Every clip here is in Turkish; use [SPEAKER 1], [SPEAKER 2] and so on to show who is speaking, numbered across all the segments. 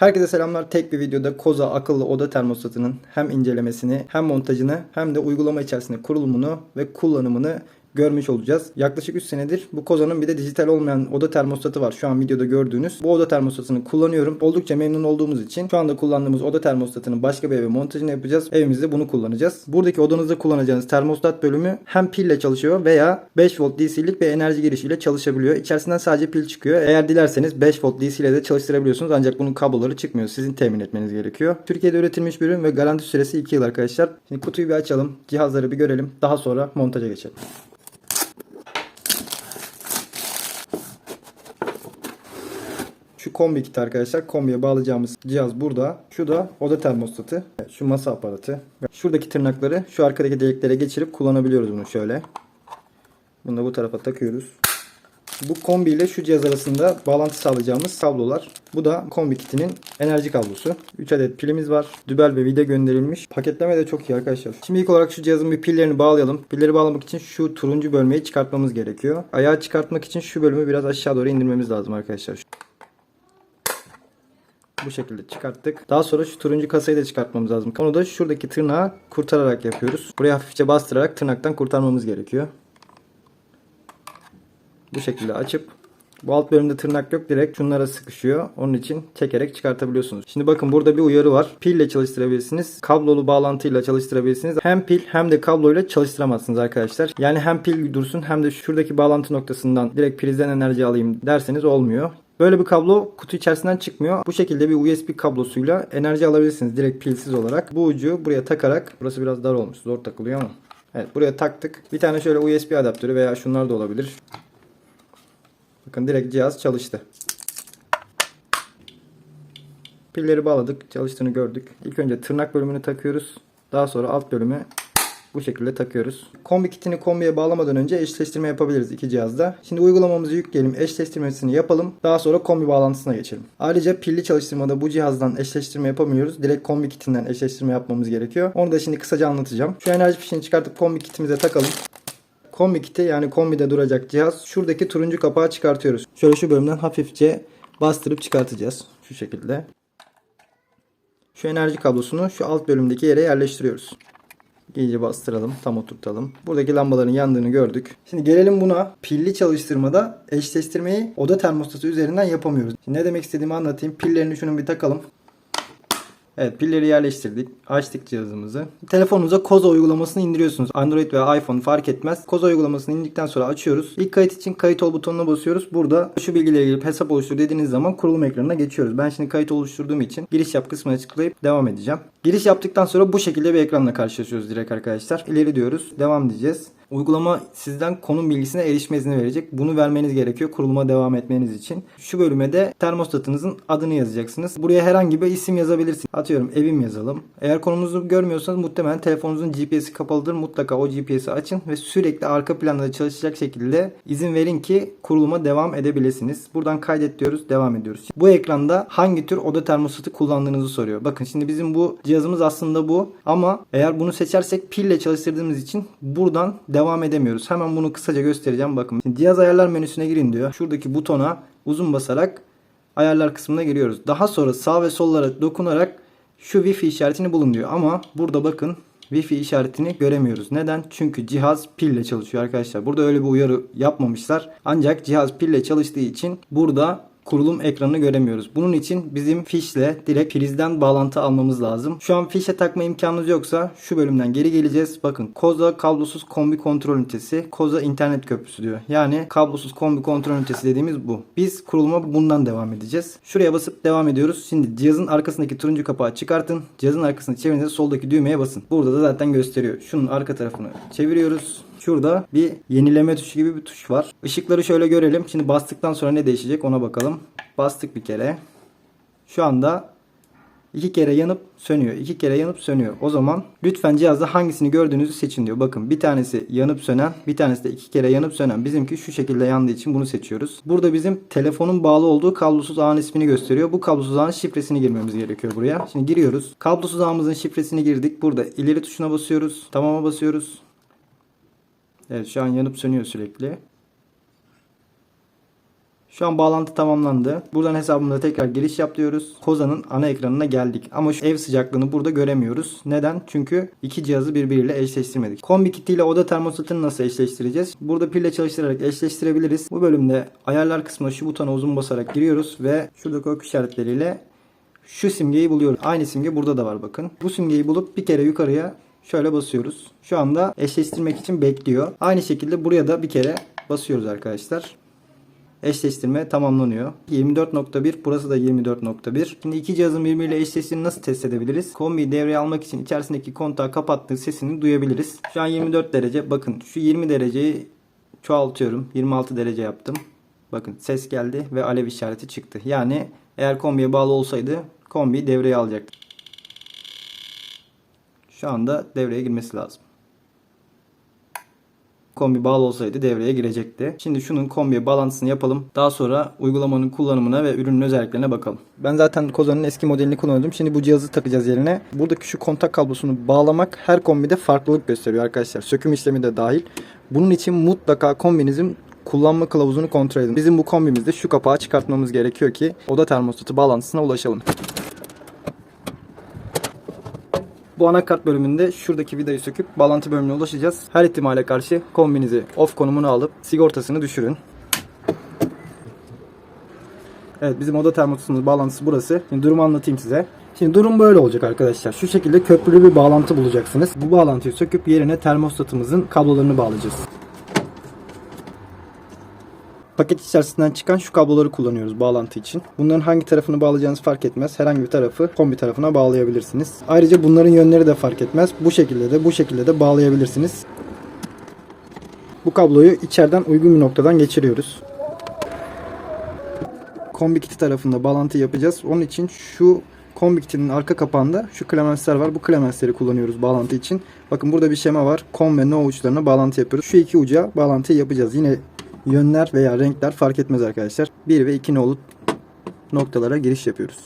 [SPEAKER 1] Herkese selamlar. Tek bir videoda Koza akıllı oda termostatının hem incelemesini hem montajını hem de uygulama içerisinde kurulumunu ve kullanımını görmüş olacağız. Yaklaşık 3 senedir bu Koza'nın bir de dijital olmayan oda termostatı var. Şu an videoda gördüğünüz. Bu oda termostatını kullanıyorum. Oldukça memnun olduğumuz için şu anda kullandığımız oda termostatının başka bir eve montajını yapacağız. Evimizde bunu kullanacağız. Buradaki odanızda kullanacağınız termostat bölümü hem pille çalışıyor veya 5 volt DC'lik bir enerji girişiyle çalışabiliyor. İçerisinden sadece pil çıkıyor. Eğer dilerseniz 5 volt DC ile de çalıştırabiliyorsunuz. Ancak bunun kabloları çıkmıyor. Sizin temin etmeniz gerekiyor. Türkiye'de üretilmiş bir ürün ve garanti süresi 2 yıl arkadaşlar. Şimdi kutuyu bir açalım. Cihazları bir görelim. Daha sonra montaja geçelim. Şu kombi kit arkadaşlar. Kombiye bağlayacağımız cihaz burada. Şu da oda termostatı. Şu masa aparatı. Şuradaki tırnakları şu arkadaki deliklere geçirip kullanabiliyoruz bunu şöyle. Bunu da bu tarafa takıyoruz. Bu kombi ile şu cihaz arasında bağlantı sağlayacağımız kablolar. Bu da kombi kitinin enerji kablosu. 3 adet pilimiz var. Dübel ve vida gönderilmiş. Paketleme de çok iyi arkadaşlar. Şimdi ilk olarak şu cihazın bir pillerini bağlayalım. Pilleri bağlamak için şu turuncu bölmeyi çıkartmamız gerekiyor. Ayağı çıkartmak için şu bölümü biraz aşağı doğru indirmemiz lazım arkadaşlar. Bu şekilde çıkarttık. Daha sonra şu turuncu kasayı da çıkartmamız lazım. Onu da şuradaki tırnağı kurtararak yapıyoruz. Buraya hafifçe bastırarak tırnaktan kurtarmamız gerekiyor. Bu şekilde açıp bu alt bölümde tırnak yok direkt şunlara sıkışıyor. Onun için çekerek çıkartabiliyorsunuz. Şimdi bakın burada bir uyarı var. Pille çalıştırabilirsiniz. Kablolu bağlantıyla çalıştırabilirsiniz. Hem pil hem de kabloyla çalıştıramazsınız arkadaşlar. Yani hem pil dursun hem de şuradaki bağlantı noktasından direkt prizden enerji alayım derseniz olmuyor. Böyle bir kablo kutu içerisinden çıkmıyor. Bu şekilde bir USB kablosuyla enerji alabilirsiniz direkt pilsiz olarak. Bu ucu buraya takarak burası biraz dar olmuş. Zor takılıyor ama. Evet buraya taktık. Bir tane şöyle USB adaptörü veya şunlar da olabilir. Bakın direkt cihaz çalıştı. Pilleri bağladık. Çalıştığını gördük. İlk önce tırnak bölümünü takıyoruz. Daha sonra alt bölümü bu şekilde takıyoruz. Kombi kitini kombiye bağlamadan önce eşleştirme yapabiliriz iki cihazda. Şimdi uygulamamızı yükleyelim, eşleştirmesini yapalım. Daha sonra kombi bağlantısına geçelim. Ayrıca pilli çalıştırmada bu cihazdan eşleştirme yapamıyoruz. Direkt kombi kitinden eşleştirme yapmamız gerekiyor. Onu da şimdi kısaca anlatacağım. Şu enerji fişini çıkartıp kombi kitimize takalım. Kombi kiti yani kombide duracak cihaz. Şuradaki turuncu kapağı çıkartıyoruz. Şöyle şu bölümden hafifçe bastırıp çıkartacağız. Şu şekilde. Şu enerji kablosunu şu alt bölümdeki yere yerleştiriyoruz. İyice bastıralım. Tam oturtalım. Buradaki lambaların yandığını gördük. Şimdi gelelim buna. Pilli çalıştırmada eşleştirmeyi oda termostatı üzerinden yapamıyoruz. Şimdi ne demek istediğimi anlatayım. Pillerini şunun bir takalım. Evet pilleri yerleştirdik. Açtık cihazımızı. Telefonunuza Koza uygulamasını indiriyorsunuz. Android veya iPhone fark etmez. Koza uygulamasını indikten sonra açıyoruz. İlk kayıt için kayıt ol butonuna basıyoruz. Burada şu bilgileri girip hesap oluştur dediğiniz zaman kurulum ekranına geçiyoruz. Ben şimdi kayıt oluşturduğum için giriş yap kısmına tıklayıp devam edeceğim. Giriş yaptıktan sonra bu şekilde bir ekranla karşılaşıyoruz direkt arkadaşlar. İleri diyoruz. Devam diyeceğiz. Uygulama sizden konum bilgisine erişme izni verecek. Bunu vermeniz gerekiyor kuruluma devam etmeniz için. Şu bölüme de termostatınızın adını yazacaksınız. Buraya herhangi bir isim yazabilirsiniz. Atıyorum evim yazalım. Eğer konumunuzu görmüyorsanız muhtemelen telefonunuzun GPS'i kapalıdır. Mutlaka o GPS'i açın ve sürekli arka planda çalışacak şekilde izin verin ki kuruluma devam edebilirsiniz. Buradan kaydet diyoruz. Devam ediyoruz. Bu ekranda hangi tür oda termostatı kullandığınızı soruyor. Bakın şimdi bizim bu cihazımız aslında bu ama eğer bunu seçersek pille çalıştırdığımız için buradan devam edemiyoruz. Hemen bunu kısaca göstereceğim. Bakın şimdi ayarlar menüsüne girin diyor. Şuradaki butona uzun basarak ayarlar kısmına giriyoruz. Daha sonra sağ ve sollara dokunarak şu Wi-Fi işaretini bulun diyor. Ama burada bakın Wi-Fi işaretini göremiyoruz. Neden? Çünkü cihaz pille çalışıyor arkadaşlar. Burada öyle bir uyarı yapmamışlar. Ancak cihaz pille çalıştığı için burada kurulum ekranını göremiyoruz. Bunun için bizim fişle direkt prizden bağlantı almamız lazım. Şu an fişe takma imkanınız yoksa şu bölümden geri geleceğiz. Bakın Koza kablosuz kombi kontrol ünitesi, Koza internet köprüsü diyor. Yani kablosuz kombi kontrol ünitesi dediğimiz bu. Biz kuruluma bundan devam edeceğiz. Şuraya basıp devam ediyoruz. Şimdi cihazın arkasındaki turuncu kapağı çıkartın. Cihazın arkasını çevirince soldaki düğmeye basın. Burada da zaten gösteriyor. Şunun arka tarafını çeviriyoruz. Şurada bir yenileme tuşu gibi bir tuş var. Işıkları şöyle görelim. Şimdi bastıktan sonra ne değişecek ona bakalım. Bastık bir kere. Şu anda iki kere yanıp sönüyor. iki kere yanıp sönüyor. O zaman lütfen cihazda hangisini gördüğünüzü seçin diyor. Bakın bir tanesi yanıp sönen, bir tanesi de iki kere yanıp sönen. Bizimki şu şekilde yandığı için bunu seçiyoruz. Burada bizim telefonun bağlı olduğu kablosuz ağın ismini gösteriyor. Bu kablosuz ağın şifresini girmemiz gerekiyor buraya. Şimdi giriyoruz. Kablosuz ağımızın şifresini girdik. Burada ileri tuşuna basıyoruz. Tamama basıyoruz. Evet şu an yanıp sönüyor sürekli. Şu an bağlantı tamamlandı. Buradan hesabımıza tekrar giriş yap diyoruz. Koza'nın ana ekranına geldik. Ama şu ev sıcaklığını burada göremiyoruz. Neden? Çünkü iki cihazı birbiriyle eşleştirmedik. Kombi kiti ile oda termostatını nasıl eşleştireceğiz? Burada pille çalıştırarak eşleştirebiliriz. Bu bölümde ayarlar kısmına şu butona uzun basarak giriyoruz ve şuradaki ok işaretleriyle şu simgeyi buluyoruz. Aynı simge burada da var bakın. Bu simgeyi bulup bir kere yukarıya şöyle basıyoruz. Şu anda eşleştirmek için bekliyor. Aynı şekilde buraya da bir kere basıyoruz arkadaşlar eşleştirme tamamlanıyor. 24.1 burası da 24.1. Şimdi iki cihazın birbiriyle eşleştiğini nasıl test edebiliriz? Kombiyi devreye almak için içerisindeki kontağı kapattığı sesini duyabiliriz. Şu an 24 derece. Bakın şu 20 dereceyi çoğaltıyorum. 26 derece yaptım. Bakın ses geldi ve alev işareti çıktı. Yani eğer kombiye bağlı olsaydı kombiyi devreye alacaktı. Şu anda devreye girmesi lazım kombi bağlı olsaydı devreye girecekti. Şimdi şunun kombiye bağlantısını yapalım. Daha sonra uygulamanın kullanımına ve ürünün özelliklerine bakalım. Ben zaten Koza'nın eski modelini kullanıyordum. Şimdi bu cihazı takacağız yerine. Buradaki şu kontak kablosunu bağlamak her kombide farklılık gösteriyor arkadaşlar. Söküm işlemi de dahil. Bunun için mutlaka kombinizin kullanma kılavuzunu kontrol edin. Bizim bu kombimizde şu kapağı çıkartmamız gerekiyor ki oda termostatı bağlantısına ulaşalım. Bu anakart bölümünde şuradaki vidayı söküp bağlantı bölümüne ulaşacağız. Her ihtimale karşı kombinizi off konumuna alıp sigortasını düşürün. Evet bizim oda termostatımız bağlantısı burası. Şimdi durumu anlatayım size. Şimdi durum böyle olacak arkadaşlar. Şu şekilde köprülü bir bağlantı bulacaksınız. Bu bağlantıyı söküp yerine termostatımızın kablolarını bağlayacağız. Paket içerisinden çıkan şu kabloları kullanıyoruz bağlantı için. Bunların hangi tarafını bağlayacağınız fark etmez. Herhangi bir tarafı kombi tarafına bağlayabilirsiniz. Ayrıca bunların yönleri de fark etmez. Bu şekilde de bu şekilde de bağlayabilirsiniz. Bu kabloyu içeriden uygun bir noktadan geçiriyoruz. Kombi kiti tarafında bağlantı yapacağız. Onun için şu kombi kitinin arka kapağında şu klemensler var. Bu klemensleri kullanıyoruz bağlantı için. Bakın burada bir şema var. Kom ve no uçlarına bağlantı yapıyoruz. Şu iki uca bağlantıyı yapacağız. Yine yönler veya renkler fark etmez arkadaşlar. 1 ve 2 nolu noktalara giriş yapıyoruz.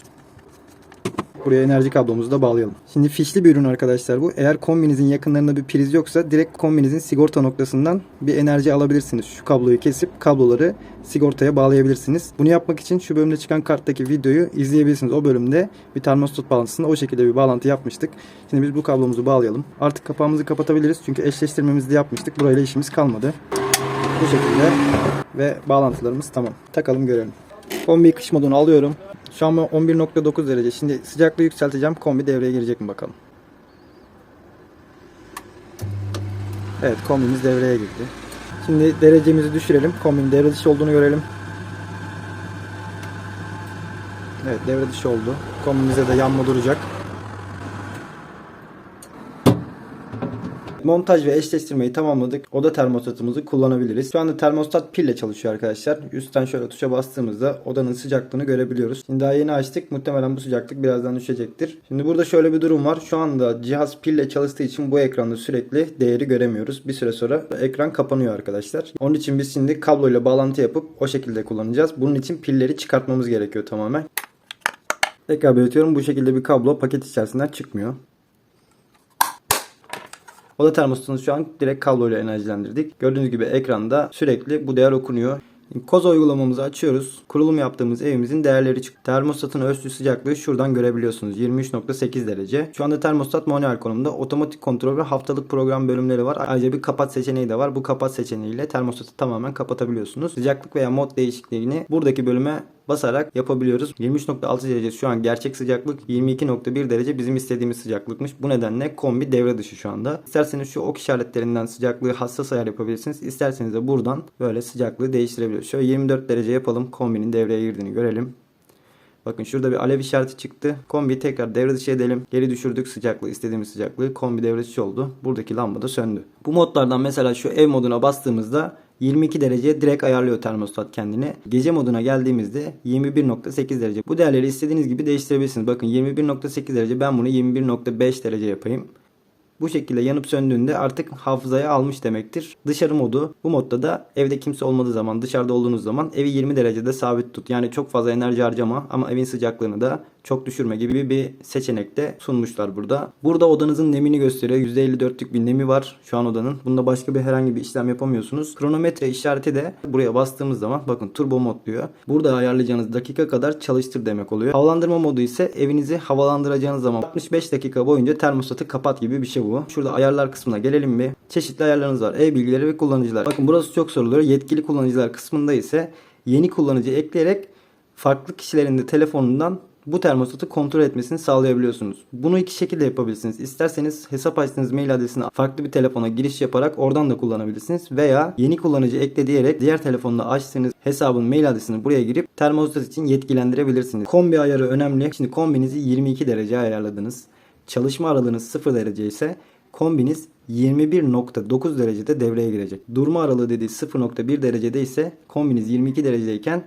[SPEAKER 1] Buraya enerji kablomuzu da bağlayalım. Şimdi fişli bir ürün arkadaşlar bu. Eğer kombinizin yakınlarında bir priz yoksa direkt kombinizin sigorta noktasından bir enerji alabilirsiniz. Şu kabloyu kesip kabloları sigortaya bağlayabilirsiniz. Bunu yapmak için şu bölümde çıkan karttaki videoyu izleyebilirsiniz. O bölümde bir termostat bağlantısında o şekilde bir bağlantı yapmıştık. Şimdi biz bu kablomuzu bağlayalım. Artık kapağımızı kapatabiliriz. Çünkü eşleştirmemizi de yapmıştık. Burayla işimiz kalmadı. Bu şekilde ve bağlantılarımız tamam. Takalım görelim. Kombi kış modunu alıyorum. Şu an 11.9 derece. Şimdi sıcaklığı yükselteceğim. Kombi devreye girecek mi bakalım. Evet kombimiz devreye girdi. Şimdi derecemizi düşürelim. Kombinin devre dışı olduğunu görelim. Evet devre dışı oldu. Kombimizde de yanma duracak. Montaj ve eşleştirmeyi tamamladık. Oda termostatımızı kullanabiliriz. Şu anda termostat pille çalışıyor arkadaşlar. Üstten şöyle tuşa bastığımızda odanın sıcaklığını görebiliyoruz. Şimdi daha yeni açtık. Muhtemelen bu sıcaklık birazdan düşecektir. Şimdi burada şöyle bir durum var. Şu anda cihaz pille çalıştığı için bu ekranda sürekli değeri göremiyoruz. Bir süre sonra ekran kapanıyor arkadaşlar. Onun için biz şimdi kabloyla bağlantı yapıp o şekilde kullanacağız. Bunun için pilleri çıkartmamız gerekiyor tamamen. Tekrar belirtiyorum bu şekilde bir kablo paket içerisinden çıkmıyor. Oda termostatını şu an direkt kabloyla enerjilendirdik. Gördüğünüz gibi ekranda sürekli bu değer okunuyor. Koza uygulamamızı açıyoruz. Kurulum yaptığımız evimizin değerleri çıktı. Termostatın ölçtüğü sıcaklığı şuradan görebiliyorsunuz. 23.8 derece. Şu anda termostat manuel konumda. Otomatik kontrol ve haftalık program bölümleri var. Ayrıca bir kapat seçeneği de var. Bu kapat seçeneğiyle termostatı tamamen kapatabiliyorsunuz. Sıcaklık veya mod değişikliğini buradaki bölüme basarak yapabiliyoruz. 23.6 derece şu an gerçek sıcaklık. 22.1 derece bizim istediğimiz sıcaklıkmış. Bu nedenle kombi devre dışı şu anda. İsterseniz şu ok işaretlerinden sıcaklığı hassas ayar yapabilirsiniz. İsterseniz de buradan böyle sıcaklığı değiştirebiliyoruz. Şöyle 24 derece yapalım. Kombinin devreye girdiğini görelim. Bakın şurada bir alev işareti çıktı. Kombiyi tekrar devre dışı edelim. Geri düşürdük sıcaklığı, istediğimiz sıcaklığı. Kombi devre dışı oldu. Buradaki lamba da söndü. Bu modlardan mesela şu ev moduna bastığımızda 22 dereceye direkt ayarlıyor termostat kendini. Gece moduna geldiğimizde 21.8 derece. Bu değerleri istediğiniz gibi değiştirebilirsiniz. Bakın 21.8 derece ben bunu 21.5 derece yapayım. Bu şekilde yanıp söndüğünde artık hafızaya almış demektir. Dışarı modu bu modda da evde kimse olmadığı zaman dışarıda olduğunuz zaman evi 20 derecede sabit tut. Yani çok fazla enerji harcama ama evin sıcaklığını da çok düşürme gibi bir seçenek de sunmuşlar burada. Burada odanızın nemini gösteriyor. %54'lük bir nemi var şu an odanın. Bunda başka bir herhangi bir işlem yapamıyorsunuz. Kronometre işareti de buraya bastığımız zaman bakın turbo mod diyor. Burada ayarlayacağınız dakika kadar çalıştır demek oluyor. Havalandırma modu ise evinizi havalandıracağınız zaman 65 dakika boyunca termostatı kapat gibi bir şey bu. Şurada ayarlar kısmına gelelim bir. Çeşitli ayarlarınız var. Ev bilgileri ve kullanıcılar. Bakın burası çok soruluyor. Yetkili kullanıcılar kısmında ise yeni kullanıcı ekleyerek farklı kişilerin de telefonundan bu termostatı kontrol etmesini sağlayabiliyorsunuz. Bunu iki şekilde yapabilirsiniz. İsterseniz hesap açtığınız mail adresine farklı bir telefona giriş yaparak oradan da kullanabilirsiniz. Veya yeni kullanıcı ekle diyerek diğer telefonda açtığınız hesabın mail adresini buraya girip termostat için yetkilendirebilirsiniz. Kombi ayarı önemli. Şimdi kombinizi 22 derece ayarladınız. Çalışma aralığınız 0 derece ise kombiniz 21.9 derecede devreye girecek. Durma aralığı dediği 0.1 derecede ise kombiniz 22 derecedeyken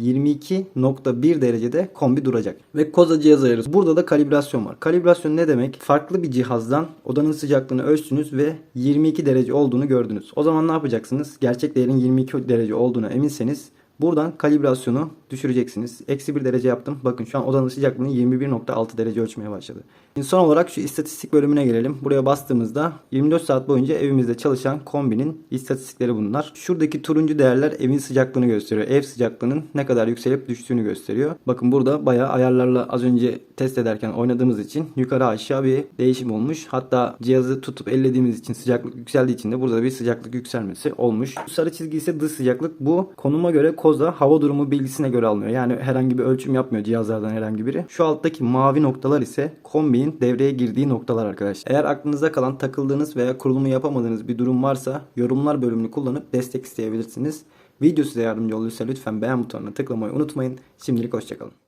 [SPEAKER 1] 22.1 derecede kombi duracak. Ve koza cihaz ayarı. Burada da kalibrasyon var. Kalibrasyon ne demek? Farklı bir cihazdan odanın sıcaklığını ölçtünüz ve 22 derece olduğunu gördünüz. O zaman ne yapacaksınız? Gerçek değerin 22 derece olduğuna eminseniz Buradan kalibrasyonu düşüreceksiniz. Eksi 1 derece yaptım. Bakın şu an odanın sıcaklığını 21.6 derece ölçmeye başladı. Şimdi son olarak şu istatistik bölümüne gelelim. Buraya bastığımızda 24 saat boyunca evimizde çalışan kombinin istatistikleri bunlar. Şuradaki turuncu değerler evin sıcaklığını gösteriyor. Ev sıcaklığının ne kadar yükselip düştüğünü gösteriyor. Bakın burada bayağı ayarlarla az önce test ederken oynadığımız için yukarı aşağı bir değişim olmuş. Hatta cihazı tutup ellediğimiz için sıcaklık yükseldiği için de burada bir sıcaklık yükselmesi olmuş. Sarı çizgi ise dış sıcaklık. Bu konuma göre koza hava durumu bilgisine göre alınıyor. Yani herhangi bir ölçüm yapmıyor cihazlardan herhangi biri. Şu alttaki mavi noktalar ise kombinin devreye girdiği noktalar arkadaşlar. Eğer aklınızda kalan takıldığınız veya kurulumu yapamadığınız bir durum varsa yorumlar bölümünü kullanıp destek isteyebilirsiniz. Video size yardımcı olursa lütfen beğen butonuna tıklamayı unutmayın. Şimdilik hoşçakalın.